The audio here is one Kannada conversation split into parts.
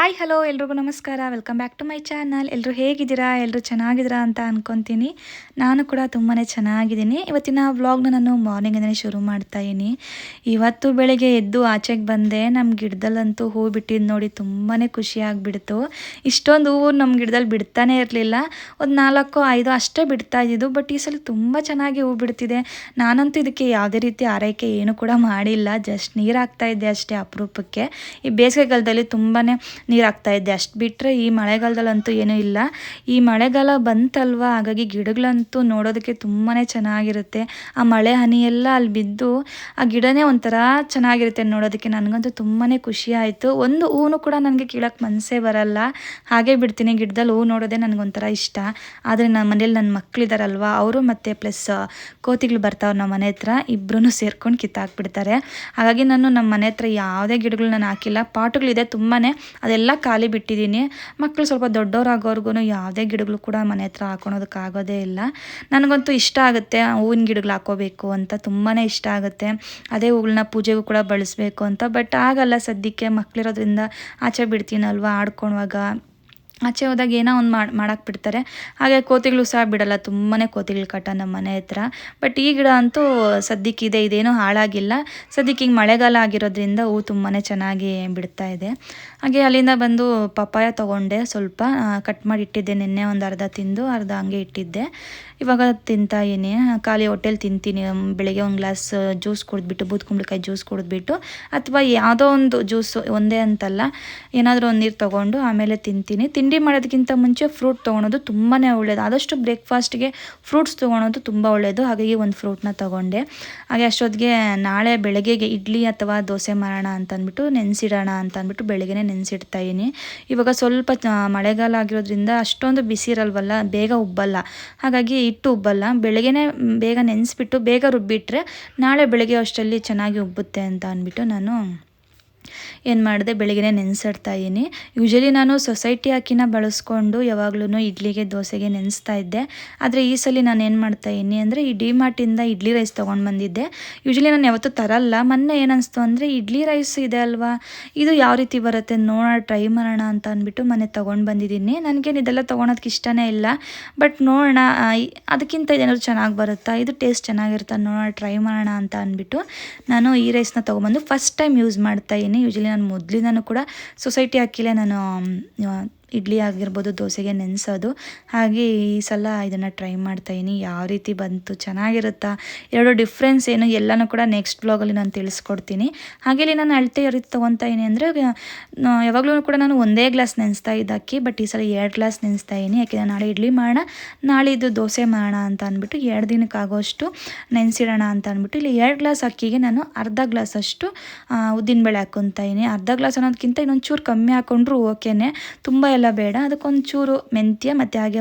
ಹಾಯ್, ಹಲೋ, ಎಲ್ರಿಗೂ ನಮಸ್ಕಾರ. Welcome back to my channel ಎಲ್ಲರೂ ಹೇಗಿದ್ದೀರಾ? ಎಲ್ಲರೂ ಚೆನ್ನಾಗಿದ್ದೀರಾ ಅಂತ ಅಂದ್ಕೊತೀನಿ ನಾನು ಕೂಡ ತುಂಬಾ ಚೆನ್ನಾಗಿದ್ದೀನಿ. ಇವತ್ತಿನ ವ್ಲಾಗ್ನ ನಾನು ಮಾರ್ನಿಂಗಿಂದನೇ ಶುರು ಮಾಡ್ತಾ ಇದ್ದೀನಿ. ಇವತ್ತು ಬೆಳಗ್ಗೆ ಎದ್ದು ಆಚೆಗೆ ಬಂದೆ. ನಮ್ಮ ಗಿಡದಲ್ಲಂತೂ ಹೂ ಬಿಟ್ಟಿದ್ದು ನೋಡಿ ತುಂಬಾ ಖುಷಿ ಆಗಿಬಿಡ್ತು. ಇಷ್ಟೊಂದು ಹೂವು ನಮ್ಮ ಗಿಡದಲ್ಲಿ ಬಿಡ್ತಾನೆ ಇರಲಿಲ್ಲ. ಒಂದು ನಾಲ್ಕು, ಐದು ಅಷ್ಟೇ ಬಿಡ್ತಾ ಇದ್ದಿದ್ದು. ಬಟ್ ಈ ಸಲ ತುಂಬ ಚೆನ್ನಾಗಿ ಹೂ ಬಿಡ್ತಿದೆ. ನಾನಂತೂ ಇದಕ್ಕೆ ಯಾವುದೇ ರೀತಿ ಆರೈಕೆ ಏನು ಕೂಡ ಮಾಡಿಲ್ಲ. ಜಸ್ಟ್ ನೀರು ಹಾಕ್ತಾ ಇದ್ದೆ ಅಷ್ಟೇ ಅಪರೂಪಕ್ಕೆ. ಈ ಬೇಸಿಗೆಗಾಲದಲ್ಲಿ ತುಂಬಾ ನೀರು ಹಾಕ್ತಾ ಇದ್ದೆ ಅಷ್ಟು ಬಿಟ್ಟರೆ ಈ ಮಳೆಗಾಲದಲ್ಲಂತೂ ಏನೂ ಇಲ್ಲ. ಈ ಮಳೆಗಾಲ ಬಂತಲ್ವ? ಹಾಗಾಗಿ ಗಿಡಗಳಂತೂ ನೋಡೋದಕ್ಕೆ ತುಂಬಾ ಚೆನ್ನಾಗಿರುತ್ತೆ. ಆ ಮಳೆ ಹನಿ ಎಲ್ಲ ಅಲ್ಲಿ ಬಿದ್ದು ಆ ಗಿಡನೇ ಒಂಥರ ಚೆನ್ನಾಗಿರುತ್ತೆ ನೋಡೋದಕ್ಕೆ. ನನಗಂತೂ ತುಂಬಾ ಖುಷಿ ಆಯಿತು. ಒಂದು ಹೂವು ಕೂಡ ನನಗೆ ಕೀಳಕ್ಕೆ ಮನಸ್ಸೇ ಬರಲ್ಲ. ಹಾಗೆ ಬಿಡ್ತೀನಿ. ಗಿಡದಲ್ಲಿ ಹೂ ನೋಡೋದೇ ನನಗೊಂಥರ ಇಷ್ಟ. ಆದರೆ ನಮ್ಮ ಮನೇಲಿ ನನ್ನ ಮಕ್ಕಳಿದಾರಲ್ವ ಅವರು ಮತ್ತು ಪ್ಲಸ್ ಕೋತಿಗಳು ಬರ್ತಾವೆ ನಮ್ಮ ಮನೆ ಹತ್ರ. ಇಬ್ಬರೂ ಸೇರ್ಕೊಂಡು ಕಿತ್ತಾಕ್ಬಿಡ್ತಾರೆ. ಹಾಗಾಗಿ ನಾನು ನಮ್ಮ ಮನೆ ಹತ್ರ ಯಾವುದೇ ಗಿಡಗಳು ನಾನು ಹಾಕಿಲ್ಲ. ಪಾಟುಗಳಿದೆ ತುಂಬಾ ಅದೆಲ್ಲ ಖಾಲಿ ಬಿಟ್ಟಿದ್ದೀನಿ. ಮಕ್ಕಳು ಸ್ವಲ್ಪ ದೊಡ್ಡವರಾಗೋರ್ಗು ಯಾವುದೇ ಗಿಡಗಳು ಕೂಡ ಮನೆ ಹತ್ರ ಹಾಕೊಳೋದಕ್ಕಾಗೋದೇ ಇಲ್ಲ. ನನಗಂತೂ ಇಷ್ಟ ಆಗುತ್ತೆ ಹೂವಿನ ಗಿಡಗಳು ಹಾಕೋಬೇಕು ಅಂತ ತುಂಬಾ ಇಷ್ಟ ಆಗುತ್ತೆ. ಅದೇ ಹೂಗಳನ್ನ ಪೂಜೆಗೂ ಕೂಡ ಬಳಸಬೇಕು ಅಂತ. ಬಟ್ ಆಗಲ್ಲ ಸದ್ಯಕ್ಕೆ ಮಕ್ಕಳಿರೋದ್ರಿಂದ ಆಚೆ ಬಿಡ್ತೀನಲ್ವ ಆಡ್ಕೊಳುವಾಗ. ಆಚೆ ಹೋದಾಗ ಏನೋ ಒಂದು ಮಾಡಿ ಮಾಡಕ್ಕೆ ಬಿಡ್ತಾರೆ. ಹಾಗೆ ಕೋತಿಗಳು ಸಹ ಬಿಡಲ್ಲ ತುಂಬಾ ಕೋತಿಗಳು ಕಟ್ಟ ನಮ್ಮ ಮನೆ ಹತ್ರ. ಬಟ್ ಈ ಗಿಡ ಅಂತೂ ಸದ್ಯಕ್ಕಿದೆ ಇದೆ, ಇದೇನೂ ಹಾಳಾಗಿಲ್ಲ. ಸದ್ಯಕ್ಕೆ ಈಗ ಮಳೆಗಾಲ ಆಗಿರೋದ್ರಿಂದ ಹೂ ತುಂಬಾ ಚೆನ್ನಾಗಿ ಬಿಡ್ತಾ ಇದೆ. ಹಾಗೆ ಅಲ್ಲಿಂದ ಬಂದು ಪಪ್ಪಾಯ ತೊಗೊಂಡೆ ಸ್ವಲ್ಪ. ಕಟ್ ಮಾಡಿ ಇಟ್ಟಿದ್ದೆ ನಿನ್ನೆ ಒಂದು ಅರ್ಧ ತಿಂದು, ಅರ್ಧ ಹಂಗೆ ಇಟ್ಟಿದ್ದೆ. ಇವಾಗ ತಿಂತಾ ಖಾಲಿ ಹೋಟೆಲ್ ತಿಂತೀನಿ. ಬೆಳಿಗ್ಗೆ ಒಂದು ಗ್ಲಾಸ್ ಜ್ಯೂಸ್ ಕುಡಿದ್ಬಿಟ್ಟು ಬೂದ್ಕುಂಬಳಕಾಯಿ ಜ್ಯೂಸ್ ಕುಡಿದ್ಬಿಟ್ಟು, ಅಥವಾ ಯಾವುದೋ ಒಂದು ಜ್ಯೂಸು, ಒಂದೇ ಅಂತಲ್ಲ. ಏನಾದರೂ ಒಂದು ನೀರು ತೊಗೊಂಡು ಆಮೇಲೆ ತಿಂತೀನಿ. ತಿಂಡಿ ಮಾಡೋದಕ್ಕಿಂತ ಮುಂಚೆ ಫ್ರೂಟ್ ತೊಗೊಳೋದು ತುಂಬಾ ಒಳ್ಳೆಯದು ಆದಷ್ಟು ಬ್ರೇಕ್ಫಾಸ್ಟ್ಗೆ ಫ್ರೂಟ್ಸ್ ತೊಗೊಳೋದು ತುಂಬ ಒಳ್ಳೆಯದು ಹಾಗಾಗಿ ಒಂದು ಫ್ರೂಟ್ನ ತೊಗೊಂಡೆ. ಹಾಗೆ ಅಷ್ಟೊತ್ತಿಗೆ ನಾಳೆ ಬೆಳಗ್ಗೆಗೆ ಇಡ್ಲಿ ಅಥವಾ ದೋಸೆ ಮಾಡೋಣ ಅಂತ ಅಂದ್ಬಿಟ್ಟು ನೆನೆಸಿಡೋಣ ಅಂತ ಅಂದ್ಬಿಟ್ಟು ಬೆಳಗ್ಗೆನೇ ನೆನೆಸಿಡ್ತಾ ಇದ್ದೀನಿ. ಇವಾಗ ಸ್ವಲ್ಪ ಮಳೆಗಾಲ ಆಗಿರೋದ್ರಿಂದ ಅಷ್ಟೊಂದು ಬಿಸಿ ಇರಲ್ವಲ್ಲ, ಬೇಗ ಉಬ್ಬಲ್ಲ. ಹಾಗಾಗಿ ಹಿಟ್ಟು ಉಬ್ಬಲ್ಲ. ಬೆಳಗ್ಗೆನೇ ಬೇಗ ನೆನೆಸ್ಬಿಟ್ಟು ಬೇಗ ರುಬ್ಬಿಟ್ರೆ ನಾಳೆ ಬೆಳಗ್ಗೆ ಅಷ್ಟರಲ್ಲಿ ಚೆನ್ನಾಗಿ ಉಬ್ಬುತ್ತೆ ಅಂತ ಅಂದ್ಬಿಟ್ಟು ನಾನು ಏನು ಮಾಡಿದೆ ಬೆಳಗ್ಗೆ ನೆನೆಸಿಡ್ತಾ ಇದ್ದೀನಿ. ಯೂಶಲಿ ನಾನು ಸೊಸೈಟಿ ಹಾಕಿನ ಬಳಸ್ಕೊಂಡು ಯಾವಾಗ್ಲೂ ಇಡ್ಲಿಗೆ, ದೋಸೆಗೆ ನೆನೆಸ್ತಾ ಇದ್ದೆ. ಆದರೆ ಈ ಸಲ ನಾನು ಏನು ಮಾಡ್ತಾ ಇದ್ದೀನಿ ಅಂದರೆ, ಈ ಡಿ ಮಾರ್ಟಿಂದ ಇಡ್ಲಿ ರೈಸ್ ತೊಗೊಂಡು ಬಂದಿದ್ದೆ. ಯೂಶಲಿ ನಾನು ಯಾವತ್ತೂ ತರಲ್ಲ. ಮೊನ್ನೆ ಏನಿಸ್ತು ಅಂದರೆ, ಇಡ್ಲಿ ರೈಸ್ ಇದೆ ಅಲ್ವಾ? ಇದು ಯಾವ ರೀತಿ ಬರುತ್ತೆ ನೋಡೋಣ, ಟ್ರೈ ಮಾಡೋಣ ಅಂತ ಅಂದ್ಬಿಟ್ಟು ಮನೆ ತೊಗೊಂಡು ಬಂದಿದ್ದೀನಿ. ನನಗೇನು ಇದೆಲ್ಲ ತೊಗೊಳೋದಕ್ಕೆ ಇಷ್ಟನೇ ಇಲ್ಲ. ಬಟ್ ನೋಡೋಣ ಅದಕ್ಕಿಂತ ಇದೇನಾದ್ರು ಚೆನ್ನಾಗಿ ಬರುತ್ತಾ? ಇದು ಟೇಸ್ಟ್ ಚೆನ್ನಾಗಿರುತ್ತೆ? ನೋಡೋಣ, ಟ್ರೈ ಮಾಡೋಣ ಅಂತ ಅಂದ್ಬಿಟ್ಟು ನಾನು ಈ ರೈಸ್ನ ತೊಗೊಂಬಂದು ಫಸ್ಟ್ ಟೈಮ್ ಯೂಸ್ ಮಾಡ್ತಾ ಇದ್ದೀನಿ. ಯೂಶಲಿ ನಾನು ಮೊದಲಿಂದನೂ ಕೂಡ ಸೊಸೈಟಿ ಅಕ್ಕಿಲೇ ನಾನು ಇಡ್ಲಿ ಆಗಿರ್ಬೋದು, ದೋಸೆಗೆ ನೆನೆಸೋದು. ಹಾಗೆ ಈ ಸಲ ಇದನ್ನು ಟ್ರೈ ಮಾಡ್ತಾಯಿದ್ದೀನಿ ಯಾವ ರೀತಿ ಬಂತು, ಚೆನ್ನಾಗಿರುತ್ತಾ? ಎರಡು ಡಿಫ್ರೆನ್ಸ್ ಏನು, ಎಲ್ಲನೂ ಕೂಡ ನೆಕ್ಸ್ಟ್ ಬ್ಲಾಗಲ್ಲಿ ನಾನು ತಿಳಿಸ್ಕೊಡ್ತೀನಿ. ಹಾಗೆ ಇಲ್ಲಿ ನಾನು ಅಳತೆ ಯಾವ ರೀತಿ ತೊಗೊತಾಯಿನಿ ಅಂದರೆ ಯಾವಾಗಲೂ ಕೂಡ ನಾನು ಒಂದೇ ಗ್ಲಾಸ್ ನೆನೆಸ್ತಾ ಇದ್ದ ಅಕ್ಕಿ ಬಟ್ ಈ ಸಲ ಎರಡು ಗ್ಲಾಸ್ ನೆನೆಸ್ತಾಯಿನಿ ಇದ್ದೀನಿ. ಯಾಕೆ ನಾಳೆ ಇಡ್ಲಿ ಮಾಡೋಣ, ನಾಳೆ ಇದು ದೋಸೆ ಮಾಡೋಣ ಅಂತ ಅಂದ್ಬಿಟ್ಟು ಎರಡು ದಿನಕ್ಕೆ ಆಗೋಷ್ಟು ನೆನೆಸಿಡೋಣ ಅಂತ ಅಂದ್ಬಿಟ್ಟು, ಇಲ್ಲಿ ಎರಡು ಗ್ಲಾಸ್ ಅಕ್ಕಿಗೆ ನಾನು ಅರ್ಧ ಗ್ಲಾಸ್ ಅಷ್ಟು ಉದ್ದಿನಬೇಳೆ ಬೇಳೆ ಇದ್ದೀನಿ. ಅರ್ಧ ಗ್ಲಾಸ್ ಅನ್ನೋದಕ್ಕಿಂತ ಇನ್ನೊಂದು ಚೂರು ಕಮ್ಮಿ ಹಾಕ್ಕೊಂಡ್ರು ಓಕೆನೆ ತುಂಬ ಎಲ್ಲ ಬೇಡ. ಅದಕ್ಕೊಂಚೂರು ಮೆಂತ್ಯ ಮತ್ತು ಹಾಗೆ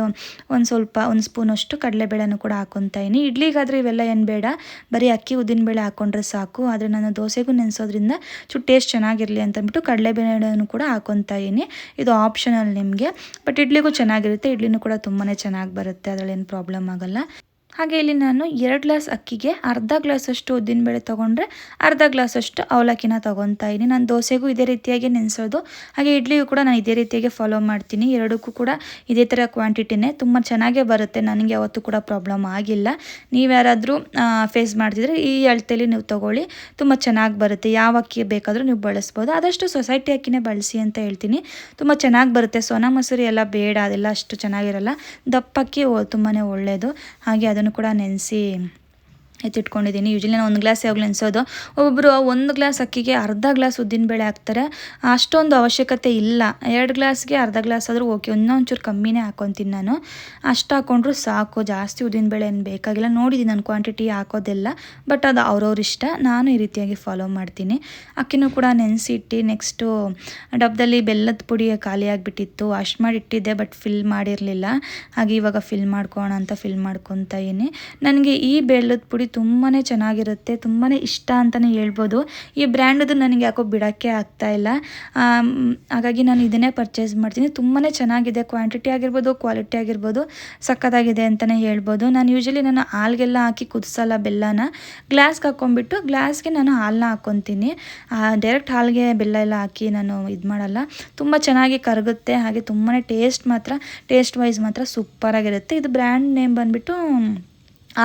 ಒಂದು ಸ್ವಲ್ಪ, ಒಂದು ಸ್ಪೂನಷ್ಟು ಕಡಲೆಬೇಳೆನೂ ಕೂಡ ಹಾಕೊತಾ ಇದ್ದೀನಿ ಇಡ್ಲಿಗಾದರೆ ಇವೆಲ್ಲ ಏನು ಬೇಡ. ಬರೀ ಅಕ್ಕಿ ಉದ್ದಿನಬೇಳೆ ಹಾಕ್ಕೊಂಡ್ರೆ ಸಾಕು. ಆದರೆ ನಾನು ದೋಸೆಗೂ ನೆನೆಸೋದ್ರಿಂದ ಚೂರು ಟೇಸ್ಟ್ ಚೆನ್ನಾಗಿರಲಿ ಅಂತಂದ್ಬಿಟ್ಟು ಕಡಲೆಬೇಳೆನೂ ಕೂಡ ಹಾಕೊತಾ ಇದ್ದೀನಿ ಇದು ಆಪ್ಷನಲ್ ನಿಮಗೆ. ಬಟ್ ಇಡ್ಲಿಗೂ ಚೆನ್ನಾಗಿರುತ್ತೆ. ಇಡ್ಲಿನೂ ಕೂಡ ತುಂಬಾ ಚೆನ್ನಾಗಿ ಬರುತ್ತೆ. ಅದರಲ್ಲೇನು ಪ್ರಾಬ್ಲಮ್ ಆಗೋಲ್ಲ. ಹಾಗೆ ಇಲ್ಲಿ ನಾನು ಎರಡು ಗ್ಲಾಸ್ ಅಕ್ಕಿಗೆ ಅರ್ಧ ಗ್ಲಾಸಷ್ಟು ಉದ್ದಿನಬೇಳೆ ತೊಗೊಂಡ್ರೆ ಅರ್ಧ ಗ್ಲಾಸಷ್ಟು ಅವಲಕ್ಕಿನ ತೊಗೊತಾ ಇದ್ದೀನಿ ನಾನು ದೋಸೆಗೂ ಇದೇ ರೀತಿಯಾಗಿ ನೆನೆಸೋದು. ಹಾಗೆ ಇಡ್ಲಿಯೂ ಕೂಡ ನಾನು ಇದೇ ರೀತಿಯಾಗಿ ಫಾಲೋ ಮಾಡ್ತೀನಿ. ಎರಡಕ್ಕೂ ಕೂಡ ಇದೇ ಥರ ಕ್ವಾಂಟಿಟಿನೇ ತುಂಬ ಚೆನ್ನಾಗೇ ಬರುತ್ತೆ. ನನಗೆ ಯಾವತ್ತೂ ಕೂಡ ಪ್ರಾಬ್ಲಮ್ ಆಗಿಲ್ಲ. ನೀವು ಯಾರಾದರೂ ಫೇಸ್ ಮಾಡ್ತಿದ್ರೆ ಈ ಅಳತೆಯಲ್ಲಿ ನೀವು ತೊಗೊಳ್ಳಿ. ತುಂಬ ಚೆನ್ನಾಗಿ ಬರುತ್ತೆ. ಯಾವ ಅಕ್ಕಿ ಬೇಕಾದರೂ ನೀವು ಬಳಸ್ಬೋದು. ಆದಷ್ಟು ಸೊಸೈಟಿ ಅಕ್ಕಿನೇ ಬಳಸಿ ಅಂತ ಹೇಳ್ತೀನಿ. ತುಂಬ ಚೆನ್ನಾಗಿ ಬರುತ್ತೆ. ಸೋನಾ ಮಸೂರಿ ಎಲ್ಲ ಬೇಡ, ಅದೆಲ್ಲ ಅಷ್ಟು ಚೆನ್ನಾಗಿರಲ್ಲ. ದಪ್ಪಕ್ಕಿ ತುಂಬಾ ಒಳ್ಳೆಯದು ಹಾಗೆ ಅದನ್ನು ಕೂಡ ನೆನೆಸಿ ಎತ್ತಿಟ್ಕೊಂಡಿದ್ದೀನಿ. ಯೂಶಲಿ ನಾನು ಒಂದು ಗ್ಲಾಸ್ ಯಾವಾಗಲೂ ನೆನೆಸೋದು ಒಬ್ಬೊಬ್ಬರು ಒಂದು ಗ್ಲಾಸ್ ಅಕ್ಕಿಗೆ ಅರ್ಧ ಗ್ಲಾಸ್ ಉದ್ದಿನಬೇಳೆ ಹಾಕ್ತಾರೆ. ಅಷ್ಟೊಂದು ಅವಶ್ಯಕತೆ ಇಲ್ಲ. ಎರಡು ಗ್ಲಾಸ್ಗೆ ಅರ್ಧ ಗ್ಲಾಸ್ ಆದರೂ ಓಕೆ ಒಂದೊಂಚೂರು ಕಮ್ಮಿನೇ ಹಾಕೊತೀನಿ ನಾನು. ಅಷ್ಟು ಹಾಕ್ಕೊಂಡ್ರು ಸಾಕು. ಜಾಸ್ತಿ ಉದ್ದಿನಬೇಳೆ ಏನು ಬೇಕಾಗಿಲ್ಲ. ನೋಡಿದ್ದೀನಿ ನಾನು ಕ್ವಾಂಟಿಟಿ ಹಾಕೋದೆಲ್ಲ. ಬಟ್ ಅದು ಅವ್ರವ್ರ ಇಷ್ಟ. ನಾನು ಈ ರೀತಿಯಾಗಿ ಫಾಲೋ ಮಾಡ್ತೀನಿ. ಅಕ್ಕಿನೂ ಕೂಡ ನೆನೆಸಿಟ್ಟು ನೆಕ್ಸ್ಟು ಡಬ್ಬದಲ್ಲಿ ಬೆಲ್ಲದ ಪುಡಿ ಖಾಲಿ ಆಗಿಬಿಟ್ಟಿತ್ತು. ಅಷ್ಟು ಮಾಡಿ ಇಟ್ಟಿದ್ದೆ ಬಟ್ ಫಿಲ್ ಮಾಡಿರಲಿಲ್ಲ. ಹಾಗೆ ಇವಾಗ ಫಿಲ್ ಮಾಡ್ಕೋಣ ಅಂತ ಫಿಲ್ ಮಾಡ್ಕೊತಾ ಇದ್ದೀನಿ. ನನಗೆ ಈ ಬೆಲ್ಲದ ಪುಡಿ ತುಂಬಾ ಚೆನ್ನಾಗಿರುತ್ತೆ ತುಂಬಾ ಇಷ್ಟ ಅಂತಲೇ ಹೇಳ್ಬೋದು. ಈ ಬ್ರ್ಯಾಂಡದು ನನಗೆ ಯಾಕೋ ಬಿಡೋಕ್ಕೆ ಆಗ್ತಾ ಇಲ್ಲ. ಹಾಗಾಗಿ ನಾನು ಇದನ್ನೇ ಪರ್ಚೇಸ್ ಮಾಡ್ತೀನಿ. ತುಂಬಾ ಚೆನ್ನಾಗಿದೆ ಕ್ವಾಂಟಿಟಿ ಆಗಿರ್ಬೋದು ಕ್ವಾಲಿಟಿ ಆಗಿರ್ಬೋದು ಸಕ್ಕತ್ತಾಗಿದೆ ಅಂತಲೇ ಹೇಳ್ಬೋದು. ನಾನು ಯೂಶಲಿ ನಾನು ಹಾಲ್ಗೆಲ್ಲ ಹಾಕಿ ಕುದಿಸಲ್ಲ ಬೆಲ್ಲನ. ಗ್ಲಾಸ್ಗೆ ಹಾಕ್ಕೊಂಬಿಟ್ಟು ಗ್ಲಾಸ್ಗೆ ನಾನು ಹಾಲನ್ನ ಹಾಕ್ಕೊತೀನಿ. ಡೈರೆಕ್ಟ್ ಹಾಲಿಗೆ ಬೆಲ್ಲ ಎಲ್ಲ ಹಾಕಿ ನಾನು ಇದು ಮಾಡಲ್ಲ. ತುಂಬ ಚೆನ್ನಾಗಿ ಕರಗುತ್ತೆ, ಹಾಗೆ ತುಂಬಾ ಟೇಸ್ಟ್ ಮಾತ್ರ ಟೇಸ್ಟ್ ವೈಸ್ ಮಾತ್ರ ಸೂಪರಾಗಿರುತ್ತೆ ಇದು ಬ್ರ್ಯಾಂಡ್ ನೇಮ್ ಬಂದುಬಿಟ್ಟು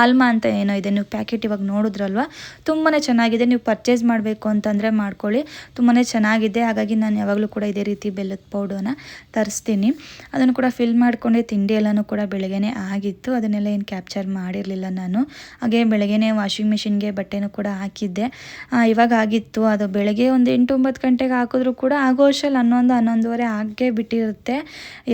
ಆಲ್ಮಾ ಅಂತ ಏನೋ ಇದೆ, ನೀವು ಪ್ಯಾಕೆಟ್ ಇವಾಗ ನೋಡಿದ್ರಲ್ವ? ತುಂಬಾ ಚೆನ್ನಾಗಿದೆ, ನೀವು ಪರ್ಚೇಸ್ ಮಾಡಬೇಕು ಅಂತಂದರೆ ಮಾಡ್ಕೊಳ್ಳಿ. ತುಂಬಾ ಚೆನ್ನಾಗಿದೆ, ಹಾಗಾಗಿ ನಾನು ಯಾವಾಗಲೂ ಕೂಡ ಇದೇ ರೀತಿ ಬೆಲ್ಲದ ಪೌಡರ್ನ ತರಿಸ್ತೀನಿ. ಅದನ್ನು ಕೂಡ ಫಿಲ್ ಮಾಡ್ಕೊಂಡೆ, ತಿಂಡಿ ಎಲ್ಲನೂ ಕೂಡ ಬೆಳಗ್ಗೆನೇ ಆಗಿತ್ತು. ಅದನ್ನೆಲ್ಲ ಏನು ಕ್ಯಾಪ್ಚರ್ ಮಾಡಿರಲಿಲ್ಲ ನಾನು. ಹಾಗೆ ಬೆಳಗ್ಗೆನೇ ವಾಷಿಂಗ್ ಮಿಷಿನ್ಗೆ ಬಟ್ಟೆನೂ ಕೂಡ ಹಾಕಿದ್ದೆ. ಇವಾಗ ಆಗಿತ್ತು. ಅದು ಬೆಳಗ್ಗೆ ಒಂದು ಎಂಟು ಒಂಬತ್ತು ಗಂಟೆಗೆ ಹಾಕಿದ್ರೂ ಕೂಡ ಆಗೋ ವರ್ಷಲ್ಲಿ ಹನ್ನೊಂದು, ಹನ್ನೊಂದುವರೆ ಆಗೇ ಬಿಟ್ಟಿರುತ್ತೆ.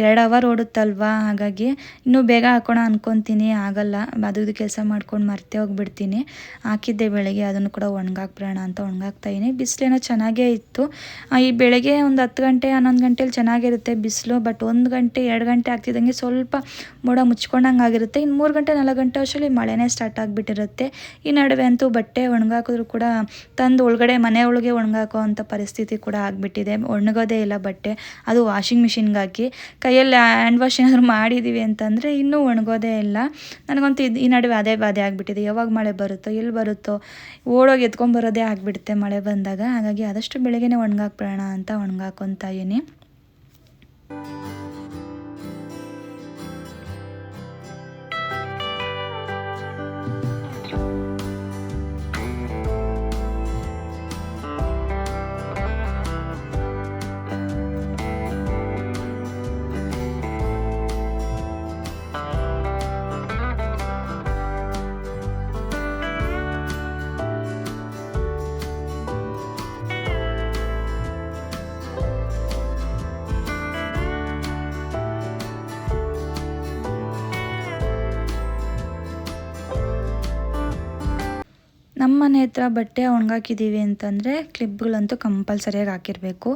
ಎರಡು ಅವರ್ ಓಡುತ್ತಲ್ವಾ? ಹಾಗಾಗಿ ಇನ್ನೂ ಬೇಗ ಹಾಕೋಣ ಅನ್ಕೊತೀನಿ, ಆಗಲ್ಲ. ಅದು ಇದು ಕೆಲಸ ಮಾಡ್ಕೊಂಡು ಮರ್ತೇ ಹೋಗ್ಬಿಡ್ತೀನಿ. ಹಾಕಿದ್ದೆ ಬೆಳಗ್ಗೆ, ಅದನ್ನು ಕೂಡ ಒಣಗಾಕ್ಬಿಡೋಣ ಅಂತ ಒಣಗಾಕ್ತಾಯಿನಿ ಬಿಸಿಲೇನೋ ಚೆನ್ನಾಗೇ ಇತ್ತು. ಈ ಬೆಳಗ್ಗೆ ಒಂದು ಹತ್ತು ಗಂಟೆ, ಹನ್ನೊಂದು ಗಂಟೆಲಿ ಚೆನ್ನಾಗಿರುತ್ತೆ ಬಿಸಿಲು ಬಟ್ ಒಂದು ಗಂಟೆ, ಎರಡು ಗಂಟೆ ಆಗ್ತಿದ್ದಂಗೆ ಸ್ವಲ್ಪ ಮೋಡ ಮುಚ್ಕೊಂಡಂಗೆ ಆಗಿರುತ್ತೆ. ಇನ್ನು ಮೂರು ಗಂಟೆ, ನಾಲ್ಕು ಗಂಟೆ ಅಷ್ಟರಲ್ಲಿ ಮಳೆನೇ ಸ್ಟಾರ್ಟ್ ಆಗಿಬಿಟ್ಟಿರುತ್ತೆ. ಈ ನಡುವೆ ಅಂತೂ ಬಟ್ಟೆ ಒಣಗಾಕಿದ್ರು ಕೂಡ ತಂದು ಒಳಗಡೆ ಮನೆ ಒಳಗೆ ಒಣಗಾಕೋ ಅಂಥ ಪರಿಸ್ಥಿತಿ ಕೂಡ ಆಗಿಬಿಟ್ಟಿದೆ. ಒಣಗೋದೇ ಇಲ್ಲ ಬಟ್ಟೆ. ಅದು ವಾಷಿಂಗ್ ಮಿಷಿನ್ಗೆ ಹಾಕಿ ಕೈಯಲ್ಲಿ ಹ್ಯಾಂಡ್ ವಾಶ್ ಏನಾದರೂ ಮಾಡಿದ್ದೀವಿ ಅಂತಂದರೆ ಇನ್ನೂ ಒಣಗೋದೇ ಇಲ್ಲ. ನನಗಂತೂ ಇದು ಈ ನಡುವೆ ಅದೇ ಬಾಧೆ ಆಗಿಬಿಟ್ಟಿದೆ. ಯಾವಾಗ ಮಳೆ ಬರುತ್ತೋ, ಎಲ್ಲಿ ಬರುತ್ತೋ, ಓಡೋಗಿ ಎತ್ಕೊಂಬರೋದೇ ಆಗಿಬಿಡುತ್ತೆ ಮಳೆ ಬಂದಾಗ. ಹಾಗಾಗಿ ಆದಷ್ಟು ಬೆಳಗ್ಗೆನೇ ಒಣಗಾಕ್ಬಿಡೋಣ ಅಂತ ಒಣಗಾಕೊತಾ ಇದೀನಿ ಮನೆ ಹತ್ರ ಬಟ್ಟೆ ಒಣಗಾಕಿದ್ದೀವಿ ಅಂತಂದರೆ ಕ್ಲಿಪ್ಗಳಂತೂ ಕಂಪಲ್ಸರಿಯಾಗಿ ಹಾಕಿರಬೇಕು.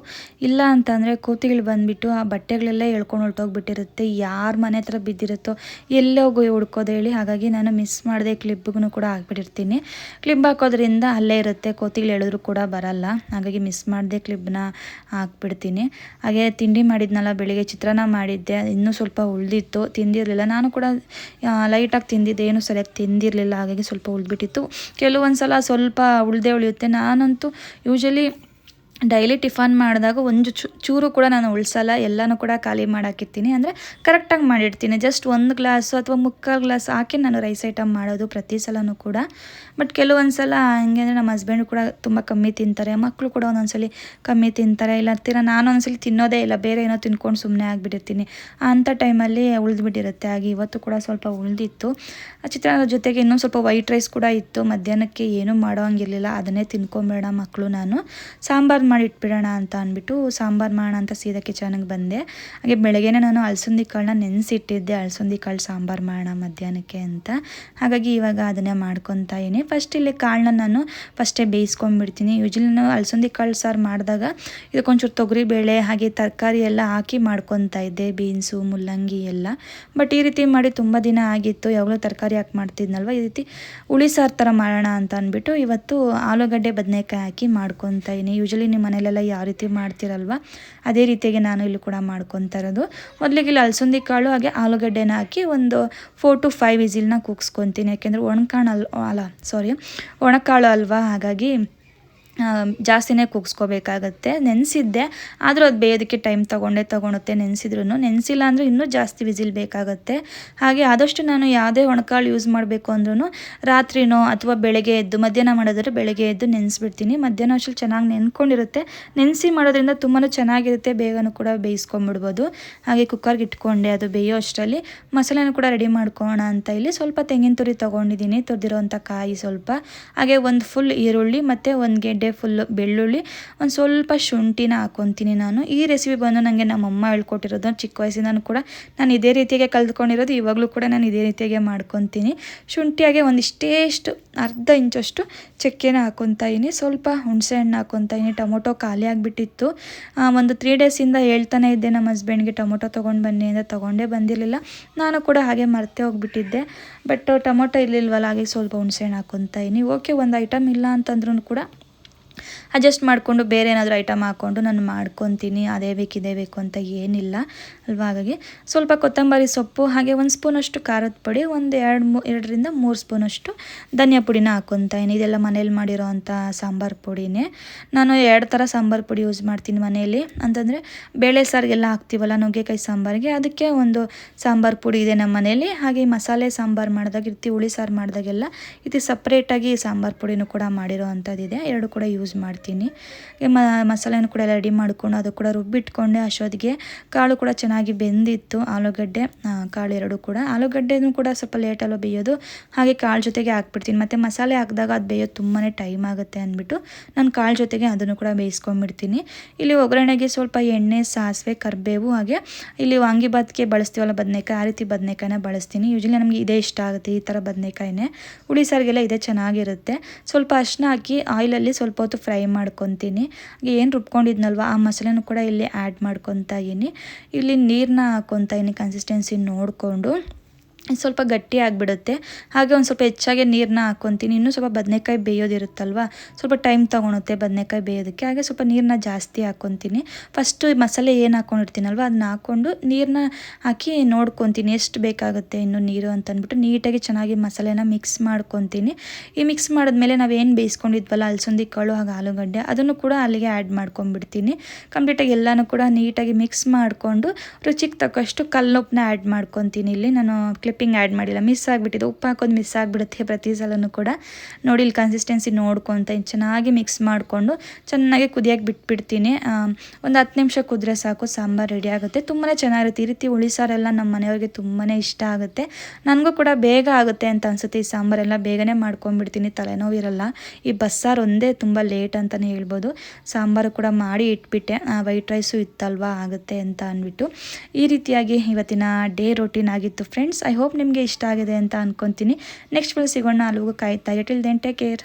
ಇಲ್ಲ ಅಂತಂದರೆ ಕೋತಿಗಳು ಬಂದುಬಿಟ್ಟು ಆ ಬಟ್ಟೆಗಳೆಲ್ಲ ಎಳ್ಕೊಂಡು ಹೊರ್ಟೋಗ್ಬಿಟ್ಟಿರುತ್ತೆ. ಯಾರ ಮನೆ ಹತ್ರ ಬಿದ್ದಿರುತ್ತೋ, ಎಲ್ಲೇ ಹೋಗಿ ಹುಡ್ಕೋದು ಹೇಳಿ. ಹಾಗಾಗಿ ನಾನು ಮಿಸ್ ಮಾಡಿದೆ ಕ್ಲಿಪ್ಗೂ ಕೂಡ ಹಾಕ್ಬಿಟ್ಟಿರ್ತೀನಿ. ಕ್ಲಿಪ್ ಹಾಕೋದ್ರಿಂದ ಅಲ್ಲೇ ಇರುತ್ತೆ, ಕೋತಿಗಳು ಎಳೆದ್ರು ಕೂಡ ಬರಲ್ಲ. ಹಾಗಾಗಿ ಮಿಸ್ ಮಾಡಿದೆ ಕ್ಲಿಪ್ನ ಹಾಕ್ಬಿಡ್ತೀನಿ. ಹಾಗೆ ತಿಂಡಿ ಮಾಡಿದ್ನಲ್ಲ, ಬೆಳಿಗ್ಗೆ ಚಿತ್ರಾನ್ನ ಮಾಡಿದ್ದೆ. ಇನ್ನೂ ಸ್ವಲ್ಪ ಉಳಿದಿತ್ತು, ತಿಂದಿರಲಿಲ್ಲ. ನಾನು ಕೂಡ ಲೈಟಾಗಿ ತಿಂದಿದ್ದೆ. ಏನು ಸರಿಯಾಗಿ ತಿಂದಿರಲಿಲ್ಲ. ಹಾಗಾಗಿ ಸ್ವಲ್ಪ ಉಳ್ದುಬಿಟ್ಟಿತ್ತು. ಕೆಲವೊಂದು ಸಲ ಸ್ವಲ್ಪ ಉಳ್ದೇ ಉಳಿಯುತ್ತೆ. ನಾನಂತೂ ಯೂಶಲಿ ಡೈಲಿ ಟಿಫನ್ ಮಾಡಿದಾಗ ಒಂದು ಚೂರು ಕೂಡ ನಾನು ಉಳಿಸಲ್ಲ, ಎಲ್ಲನೂ ಕೂಡ ಖಾಲಿ ಮಾಡಾಕಿರ್ತೀನಿ. ಅಂದರೆ ಕರೆಕ್ಟಾಗಿ ಮಾಡಿರ್ತೀನಿ ಜಸ್ಟ್ ಒಂದು ಗ್ಲಾಸು ಅಥವಾ ಮುಕ್ಕಾಲು ಗ್ಲಾಸ್ ಹಾಕಿ ನಾನು ರೈಸ್ ಐಟಮ್ ಮಾಡೋದು ಪ್ರತಿ ಸಲನೂ ಕೂಡ. ಬಟ್ ಕೆಲವೊಂದು ಸಲ ಹಂಗೆ ಅಂದರೆ ನಮ್ಮ ಹಸ್ಬೆಂಡ್ ಕೂಡ ತುಂಬ ಕಮ್ಮಿ ತಿಂತಾರೆ ಮಕ್ಕಳು ಕೂಡ ಒಂದೊಂದ್ಸಲಿ ಕಮ್ಮಿ ತಿಂತಾರೆ. ಇಲ್ಲ, ತೀರ ನಾನು ಒಂದ್ಸಲಿ ತಿನ್ನೋದೇ ಇಲ್ಲ, ಬೇರೆ ಏನೋ ತಿನ್ಕೊಂಡು ಸುಮ್ಮನೆ ಆಗಿಬಿಟ್ಟಿರ್ತೀನಿ. ಅಂಥ ಟೈಮಲ್ಲಿ ಉಳಿದ್ಬಿಟ್ಟಿರುತ್ತೆ. ಹಾಗೆ ಇವತ್ತು ಕೂಡ ಸ್ವಲ್ಪ ಉಳಿದಿತ್ತು. ಆ ಚಿತ್ರಾನ್ನದ ಜೊತೆಗೆ ಇನ್ನೊಂದು ಸ್ವಲ್ಪ ವೈಟ್ ರೈಸ್ ಕೂಡ ಇತ್ತು. ಮಧ್ಯಾಹ್ನಕ್ಕೆ ಏನೂ ಮಾಡೋ ಹಂಗಿರಲಿಲ್ಲ. ಅದನ್ನೇ ತಿನ್ಕೊಂಬೇಡ ಮಕ್ಕಳು ನಾನು. ಸಾಂಬಾರು ಮಾಡಿ ಇಟ್ಬಿಡೋಣ ಅಂತ ಅಂದ್ಬಿಟ್ಟು ಸಾಂಬಾರು ಮಾಡೋಣ ಅಂತ ಸೀದಾ ಕಿಚನಿಗೆ ಬಂದೆ. ಹಾಗೆ ಬೆಳಗ್ಗೆನೇ ನಾನು ಅಲಸಂದಿ ಕಾಳನ್ನ ನೆನೆಸಿಟ್ಟಿದ್ದೆ, ಅಲಸಂದಿ ಕಾಳು ಸಾಂಬಾರು ಮಾಡೋಣ ಮಧ್ಯಾಹ್ನಕ್ಕೆ ಅಂತ. ಹಾಗಾಗಿ ಇವಾಗ ಅದನ್ನೇ ಮಾಡ್ಕೊತಾ ಫಸ್ಟ್ ಇಲ್ಲಿ ಕಾಳನ್ನ ನಾನು ಫಸ್ಟೇ ಬೇಯಿಸ್ಕೊಂಡ್ಬಿಡ್ತೀನಿ. ಯೂಜ್ವಲಿ ನಾನು ಅಲಸಂದಿ ಕಾಳು ಸಾರು ಮಾಡಿದಾಗ ಇದಕ್ಕೊಂಚೂರು ತೊಗರಿಬೇಳೆ ಹಾಗೆ ತರಕಾರಿ ಎಲ್ಲ ಹಾಕಿ ಮಾಡ್ಕೊತಾ ಇದ್ದೆ, ಬೀನ್ಸು, ಮುಲ್ಲಂಗಿ ಎಲ್ಲ. ಬಟ್ ಈ ರೀತಿ ಮಾಡಿ ತುಂಬ ದಿನ ಆಗಿತ್ತು. ಯಾವಾಗಲೂ ತರಕಾರಿ ಹಾಕಿ ಮಾಡ್ತಿದ್ನಲ್ವ? ಈ ರೀತಿ ಹುಳಿ ಸಾರು ಥರ ಮಾಡೋಣ ಅಂತ ಅಂದ್ಬಿಟ್ಟು ಇವತ್ತು ಆಲೂಗಡ್ಡೆ ಬದನೆಕಾಯಿ ಹಾಕಿ ಮಾಡ್ಕೊತಾ ಯೂಶಲಿ ನಿಮ್ಮ ಮನೇಲೆಲ್ಲ ಯಾವ ರೀತಿ ಮಾಡ್ತಿರಲ್ವ? ಅದೇ ರೀತಿಯಾಗಿ ನಾನು ಇಲ್ಲಿ ಕೂಡ ಮಾಡ್ಕೊತಾ ಇರೋದು. ಮೊದಲಿಗೆ ಇಲ್ಲಿ ಅಲಸಂದಿ ಕಾಳು, ಹಾಗೆ ಆಲೂಗಡ್ಡೆನ ಹಾಕಿ ಒಂದು ಫೋರ್ ಟು ಫೈವ್ ವಿಸಿಲ್ನ ಕೂಗಿಸ್ಕೊತೀನಿ. ಯಾಕೆಂದರೆ ಒಣಕಾಳು ಅಲ್ ಅಲ್ಲ ಸಾರಿ ಒಣಕಾಳು ಅಲ್ವಾ? ಹಾಗಾಗಿ ಜಾಸ್ತಿನೇ ಕೂಗಿಸ್ಕೋಬೇಕಾಗತ್ತೆ. ನೆನೆಸಿದ್ದೆ. ಆದರೂ ಅದು ಬೇಯೋದಕ್ಕೆ ಟೈಮ್ ತೊಗೊಂಡೇ, ತೊಗೊಳುತ್ತೆ ನೆನೆಸಿದ್ರು ನೆನೆಸಿಲ್ಲ ಅಂದರೆ ಇನ್ನೂ ಜಾಸ್ತಿ ವಿಸಿಲ್ ಬೇಕಾಗುತ್ತೆ. ಹಾಗೆ ಆದಷ್ಟು ನಾನು ಯಾವುದೇ ಒಣಕಾಳು ಯೂಸ್ ಮಾಡಬೇಕು ಅಂದ್ರೂ ರಾತ್ರಿನೋ ಅಥವಾ ಬೆಳಗ್ಗೆ ಎದ್ದು, ಮಧ್ಯಾಹ್ನ ಮಾಡೋದಾದ್ರೆ ಬೆಳಗ್ಗೆ ಎದ್ದು ನೆನೆಸ್ಬಿಡ್ತೀನಿ. ಮಧ್ಯಾಹ್ನ ಅಷ್ಟು ಚೆನ್ನಾಗಿ ನೆನ್ಕೊಂಡಿರುತ್ತೆ. ನೆನೆಸಿ ಮಾಡೋದ್ರಿಂದ ತುಂಬಾ ಚೆನ್ನಾಗಿರುತ್ತೆ. ಬೇಗನೂ ಕೂಡ ಬೇಯಿಸ್ಕೊಂಬಿಡ್ಬೋದು. ಹಾಗೆ ಕುಕ್ಕರ್ಗೆ ಇಟ್ಕೊಂಡೆ, ಅದು ಬೇಯೋ ಅಷ್ಟರಲ್ಲಿ. ಮಸಾಲೆನೂ ಕೂಡ ರೆಡಿ ಮಾಡ್ಕೋಣ ಅಂತ ಇಲ್ಲಿ. ಸ್ವಲ್ಪ ತೆಂಗಿನ ತುರಿ ತೊಗೊಂಡಿದ್ದೀನಿ. ತುರಿದಿರೋಂಥ ಕಾಯಿ ಸ್ವಲ್ಪ. ಹಾಗೆ ಒಂದು ಫುಲ್ ಈರುಳ್ಳಿ ಮತ್ತು ಒಂದು ಗೆಡ್ಡೆ ಆಲೂಗಡ್ಡೆ ಫುಲ್ಲು ಬೆಳ್ಳುಳ್ಳಿ, ಒಂದು ಸ್ವಲ್ಪ ಶುಂಠಿನ ಹಾಕ್ಕೊತೀನಿ ನಾನು. ಈ ರೆಸಿಪಿ ಬಂದು ನನಗೆ ನಮ್ಮಮ್ಮ ಹೇಳ್ಕೊಟ್ಟಿರೋದು ಚಿಕ್ಕ ವಯಸ್ಸಿಂದನೂ ಕೂಡ ನಾನು ಇದೇ ರೀತಿಯಾಗೆ ಕಲ್ತ್ಕೊಂಡಿರೋದು, ಇವಾಗಲೂ ಕೂಡ ನಾನು ಇದೇ ರೀತಿಯಾಗೆ ಮಾಡ್ಕೊತೀನಿ. ಶುಂಠಿಯಾಗೆ ಒಂದಿಷ್ಟೇಷ್ಟು, ಅರ್ಧ ಇಂಚಷ್ಟು ಚಕ್ಕೆನ ಹಾಕ್ಕೊತಾ ಸ್ವಲ್ಪ ಹುಣಸೆ ಹಣ್ಣು ಇದ್ದೀನಿ. ಟೊಮೊಟೊ ಖಾಲಿ ಆಗಿಬಿಟ್ಟಿತ್ತು. ಒಂದು ತ್ರೀ ಡೇಸಿಂದ ಹೇಳ್ತಾನೆ ಇದ್ದೆ ನಮ್ಮ ಹಸ್ಬೆಂಡ್ಗೆ ಟೊಮೊಟೊ ತೊಗೊಂಡು ಬನ್ನಿ ಅಂತ. ತೊಗೊಂಡೇ ಬಂದಿರಲಿಲ್ಲ. ನಾನು ಕೂಡ ಹಾಗೆ ಮರ್ತೆ ಹೋಗಿಬಿಟ್ಟಿದ್ದೆ. ಬಟ್ ಟೊಮೊಟೊ ಇರಲಿಲ್ವಲ್ಲ, ಹಾಗೆ ಸ್ವಲ್ಪ ಹಾಕ್ಕೊತಾ ಇದ್ದೀನಿ. ಓಕೆ, ಒಂದು ಐಟಮ್ ಇಲ್ಲ ಅಂತಂದ್ರೂ ಕೂಡ ಅಡ್ಜಸ್ಟ್ ಮಾಡಿಕೊಂಡು ಬೇರೆ ಏನಾದರೂ ಐಟಮ್ ಹಾಕ್ಕೊಂಡು ನಾನು ಮಾಡ್ಕೊತೀನಿ, ಅದೇ ಬೇಕು, ಇದೇ ಬೇಕು ಅಂತ ಏನಿಲ್ಲ, ಅಲ್ವಾ? ಹಾಗಾಗಿ ಸ್ವಲ್ಪ ಕೊತ್ತಂಬರಿ ಸೊಪ್ಪು, ಹಾಗೆ ಒಂದು ಸ್ಪೂನಷ್ಟು ಖಾರದ ಪುಡಿ, ಒಂದು ಎರಡು ಮೂ, ಎರಡರಿಂದ ಮೂರು ಸ್ಪೂನಷ್ಟು ಧನಿಯಾ ಪುಡಿನ ಹಾಕ್ಕೊತಾಯಿನಿ ಇದೆಲ್ಲ ಮನೇಲಿ ಮಾಡಿರೋ ಅಂಥ ಸಾಂಬಾರು ಪುಡಿನೇ. ನಾನು ಎರಡು ಥರ ಸಾಂಬಾರು ಪುಡಿ ಯೂಸ್ ಮಾಡ್ತೀನಿ ಮನೆಯಲ್ಲಿ ಅಂತಂದರೆ ಬೇಳೆ ಸಾರಿಗೆಲ್ಲ ಹಾಕ್ತೀವಲ್ಲ, ನುಗ್ಗೆಕಾಯಿ ಸಾಂಬಾರಿಗೆ, ಅದಕ್ಕೆ ಒಂದು ಸಾಂಬಾರು ಪುಡಿ ಇದೆ ನಮ್ಮ ಮನೇಲಿ. ಹಾಗೆ ಮಸಾಲೆ ಸಾಂಬಾರು ಮಾಡಿದಾಗ, ಇರ್ತಿ ಹುಳಿ ಸಾರು ಮಾಡಿದಾಗೆಲ್ಲ ಇದು ಸಪ್ರೇಟಾಗಿ ಸಾಂಬಾರು ಪುಡಿನೂ ಕೂಡ ಮಾಡಿರೋ ಅಂಥದ್ದಿದೆ. ಎರಡು ಕೂಡ ಯೂಸ್ ಮಾಡ್ತೀನಿ. ಮ, ಮಸಾಲೆನೂ ಕೂಡ ರೆಡಿ ಮಾಡಿಕೊಂಡು ಅದು ಕೂಡ ರುಬ್ಬಿಟ್ಕೊಂಡೆ ಅಷ್ಟೊತ್ತಿಗೆ ಕಾಳು ಕೂಡ ಚೆನ್ನಾಗಿ ಬೆಂದಿತ್ತು ಆಲೂಗಡ್ಡೆ. ಕಾಳು ಎರಡು ಕೂಡ. ಆಲೂಗಡ್ಡೆನೂ ಕೂಡ ಸ್ವಲ್ಪ ಲೇಟಲ್ಲೋ ಬೇಯೋದು. ಹಾಗೆ ಕಾಳು ಜೊತೆಗೆ ಹಾಕ್ಬಿಡ್ತೀನಿ. ಮತ್ತು ಮಸಾಲೆ ಹಾಕಿದಾಗ ಅದು ಬೇಯೋದು ತುಂಬಾ ಟೈಮ್ ಆಗುತ್ತೆ ಅಂದ್ಬಿಟ್ಟು ನಾನು ಕಾಳು ಜೊತೆಗೆ ಅದನ್ನು ಕೂಡ ಬೇಯಿಸ್ಕೊಂಡ್ಬಿಡ್ತೀನಿ. ಇಲ್ಲಿ ಒಗ್ಗರಣೆಗೆ ಸ್ವಲ್ಪ ಎಣ್ಣೆ, ಸಾಸಿವೆ, ಕರಿಬೇವು ಹಾಗೆ ಇಲ್ಲಿ ವಾಂಗಿಬಾತ್ಗೆ ಬಳಸ್ತೀವಲ್ಲ ಬದನೆಕಾಯಿ, ಆ ರೀತಿ ಬದನೆಕಾಯಿನ ಬಳಸ್ತೀನಿ. ಯೂಶ್ವಲಿ ನಮಗೆ ಇದೇ ಇಷ್ಟ ಆಗುತ್ತೆ ಈ ಥರ ಬದನೆಕಾಯಿನೇ. ಹುಳಿ ಸಾರಿಗೆಲ್ಲ ಇದೇ ಚೆನ್ನಾಗಿರುತ್ತೆ. ಸ್ವಲ್ಪ ಅರ್ಶಿನ ಹಾಕಿ ಆಯಿಲಲ್ಲಿ ಸ್ವಲ್ಪ ಹೊತ್ತು ಫ್ರೈ ಮಾಡ್ಕೊತೀನಿ. ಏನು ರುಬ್ಕೊಂಡಿದ್ನಲ್ವ, ಆ ಮಸಾಲೆನೂ ಕೂಡ ಇಲ್ಲಿ ಆ್ಯಡ್ ಮಾಡ್ಕೊತಾ ಇದ್ದೀನಿ. ಇಲ್ಲಿ ನೀರನ್ನ ಹಾಕ್ಕೊತಾ ಇದ್ದೀನಿ ಕನ್ಸಿಸ್ಟೆನ್ಸಿ ನೋಡಿಕೊಂಡು. ಸ್ವಲ್ಪ ಗಟ್ಟಿ ಆಗಿಬಿಡುತ್ತೆ. ಹಾಗೆ ಒಂದು ಸ್ವಲ್ಪ ಹೆಚ್ಚಾಗಿ ನೀರನ್ನ ಹಾಕ್ಕೊತೀನಿ ಇನ್ನೂ ಸ್ವಲ್ಪ ಬದನೆಕಾಯಿ ಬೇಯೋದಿರುತ್ತಲ್ವ? ಸ್ವಲ್ಪ ಟೈಮ್ ತೊಗೊಳುತ್ತೆ ಬದನೆಕಾಯಿ ಬೇಯೋದಕ್ಕೆ. ಹಾಗೆ ಸ್ವಲ್ಪ ನೀರನ್ನ ಜಾಸ್ತಿ ಹಾಕ್ಕೊತೀನಿ ಫಸ್ಟು ಮಸಾಲೆ ಏನು ಹಾಕ್ಕೊಂಡಿರ್ತೀನಲ್ವ ಅದನ್ನ ಹಾಕ್ಕೊಂಡು ನೀರನ್ನ ಹಾಕಿ ನೋಡ್ಕೊತೀನಿ. ಎಷ್ಟು ಬೇಕಾಗುತ್ತೆ ಇನ್ನು ನೀರು ಅಂತ ಅಂದ್ಬಿಟ್ಟು ನೀಟಾಗಿ ಚೆನ್ನಾಗಿ ಮಸಾಲೆನ ಮಿಕ್ಸ್ ಮಾಡ್ಕೊತೀನಿ. ಈ ಮಿಕ್ಸ್ ಮಾಡಿದ್ಮೇಲೆ ನಾವೇನು ಬೇಯಿಸ್ಕೊಂಡಿದ್ವಲ್ಲ, ಅಲಸಂದಿ, ಕಾಳು, ಹಾಗೆ ಆಲೂಗಡ್ಡೆ, ಅದನ್ನು ಕೂಡ ಅಲ್ಲಿಗೆ ಆ್ಯಡ್ ಮಾಡ್ಕೊಂಡ್ಬಿಡ್ತೀನಿ. ಕಂಪ್ಲೀಟಾಗಿ ಎಲ್ಲನೂ ಕೂಡ ನೀಟಾಗಿ ಮಿಕ್ಸ್ ಮಾಡಿಕೊಂಡು ರುಚಿಗೆ ತಕ್ಕಷ್ಟು ಕಲ್ಲುಪ್ಪನ್ನ ಆ್ಯಡ್ ಮಾಡ್ಕೊತೀನಿ. ಇಲ್ಲಿ ನಾನು ಕ್ಲಿಪ್ಪಿಂಗ್ ಆ್ಯಡ್ ಮಾಡಿಲ್ಲ. ಮಿಸ್ ಆಗಿಬಿಟ್ಟಿದೆ. ಉಪ್ಪು ಹಾಕೋದು ಮಿಸ್ ಆಗಿಬಿಡುತ್ತೆ ಪ್ರತಿ ಸಲನೂ ಕೂಡ. ನೋಡಿ, ಇಲ್ಲಿ ಕನ್ಸಿಸ್ಟೆನ್ಸಿ ನೋಡ್ಕೊತ ಚೆನ್ನಾಗಿ ಮಿಕ್ಸ್ ಮಾಡಿಕೊಂಡು ಚೆನ್ನಾಗಿ ಕುದಿಯೋಕೆ ಬಿಟ್ಬಿಡ್ತೀನಿ. ಒಂದು ಹತ್ತು ನಿಮಿಷ ಕುದ್ರೆ ಸಾಕು, ಸಾಂಬಾರು ರೆಡಿ ಆಗುತ್ತೆ. ತುಂಬಾ ಚೆನ್ನಾಗಿರುತ್ತೆ. ಈ ರೀತಿ ಹುಳಿ ಸಾರೆಲ್ಲ ನಮ್ಮ ಮನೆಯವ್ರಿಗೆ ತುಂಬಾ ಇಷ್ಟ ಆಗುತ್ತೆ. ನನಗೂ ಕೂಡ ಬೇಗ ಆಗುತ್ತೆ ಅಂತ ಅನ್ಸುತ್ತೆ ಈ ಸಾಂಬಾರೆಲ್ಲ. ಬೇಗನೆ ಮಾಡ್ಕೊಂಡ್ಬಿಡ್ತೀನಿ. ತಲೆನೋವಿರಲ್ಲ. ಈ ಬಸ್ಸಾರು ಒಂದೇ ತುಂಬ ಲೇಟ್ ಅಂತಲೇ ಹೇಳ್ಬೋದು. ಸಾಂಬಾರು ಕೂಡ ಮಾಡಿ ಇಟ್ಬಿಟ್ಟೆ. White rice ಇತ್ತಲ್ವಾ? ಆಗುತ್ತೆ ಅಂತ ಅಂದ್ಬಿಟ್ಟು ಈ ರೀತಿಯಾಗಿ ಇವತ್ತಿನ ಡೇ ರೊಟೀನ್ ಆಗಿತ್ತು. ಫ್ರೆಂಡ್ಸ್ ಐ ಹೋಪ್ ಹೋಪ್ ನಿಮಗೆ ಇಷ್ಟ ಆಗಿದೆ ಅಂತ ಅನ್ಕೊತೀನಿ. ನೆಕ್ಸ್ಟ್ ವಿಲ್ ಸಿಗೋಣ. ಅಲ್ಲಿಗೂ ಕಾಯ್ತಾ ಟಿಲ್ ದೆನ್ ಟೇಕ್ ಕೇರ್